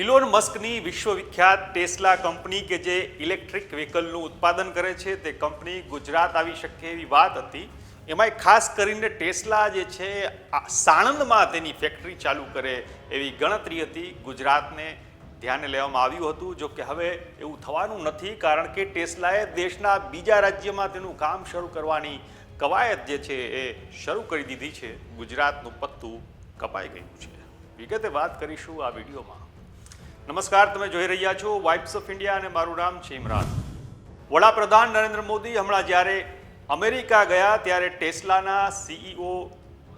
Elon મસ્કની વિશ્વવિખ્યાત Tesla company કે જે ઇલેક્ટ્રિક વ્હીકલનું ઉત્પાદન કરે છે, તે કંપની ગુજરાત આવી શકે એવી વાત હતી. એમાંય ખાસ કરીને ટેસ્લા જે છે સાણંદમાં તેની ફેક્ટરી ચાલુ કરે એવી ગણતરી હતી. ગુજરાતને ધ્યાને લેવામાં આવ્યું હતું, જો કે હવે એવું થવાનું નથી, કારણ કે ટેસ્લાએ દેશના બીજા રાજ્યમાં તેનું કામ શરૂ કરવાની કવાયત જે છે, એ શરૂ કરી દીધી છે. ગુજરાતનું પત્તું કપાઈ ગયું છે. વિગતે વાત કરીશું આ વિડીયોમાં. નમસ્કાર, તમે જોઈ રહ્યા છો વાઇબ્સ ઓફ ઇન્ડિયા અને મારું નામ છે ઇમરાન. વડાપ્રધાન નરેન્દ્ર મોદી હમણાં જ્યારે અમેરિકા ગયા ત્યારે ટેસ્લાના સીઈઓ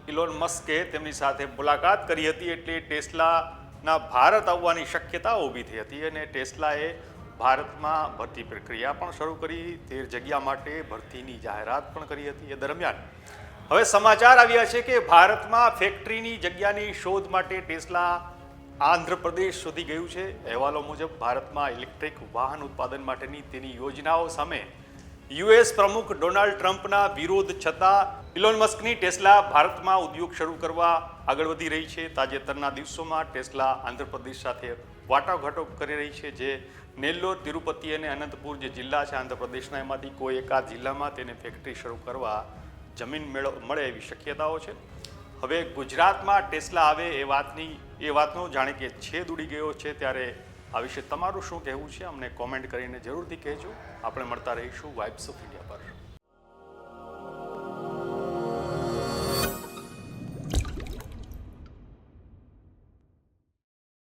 ઇલોન મસ્કે તેમની સાથે મુલાકાત કરી હતી એટલે ટેસ્લાના ભારત આવવાની શક્યતા ઊભી થઈ હતી અને ટેસ્લાએ ભારતમાં ભરતી પ્રક્રિયા પણ શરૂ કરી, તેર જગ્યા માટે ભરતીની જાહેરાત પણ કરી હતી એ દરમિયાન. હવે સમાચાર આવ્યા છે કે ભારતમાં ફેક્ટરીની જગ્યાની શોધ માટે ટેસ્લા આંધ્રપ્રદેશ સુધી ગયું છે. અહેવાલો મુજબ ભારતમાં ઇલેક્ટ્રિક વાહન ઉત્પાદન માટેની તેની યોજનાઓ સામે યુએસ પ્રમુખ ડોનાલ્ડ ટ્રમ્પના વિરોધ છતાં ઇલોન મસ્કની ટેસ્લા ભારતમાં ઉદ્યોગ શરૂ કરવા આગળ વધી રહી છે. તાજેતરના દિવસોમાં ટેસ્લા આંધ્રપ્રદેશ સાથે વાટાઘાટો કરી રહી છે. જે નેલ્લોર, તિરુપતિ અને અનંતપુર જે જિલ્લા છે, આંધ્રપ્રદેશના એમાંથી કોઈ એકાદ જિલ્લામાં તેને ફેક્ટરી શરૂ કરવા જમીન મળે એવી શક્યતાઓ છે. હવે ગુજરાતમાં ટેસ્લા આવે એ વાતની એ વાતનો જાણે કે છેદ ઉડી ગયો છે ત્યારે આ વિશે તમારું શું કહેવું છે? અમને કોમેન્ટ કરીને જરૂરથી કહેજો. આપણે મળતા રહીશું વાઇબ્સ ઓફ ઇન્ડિયા પર.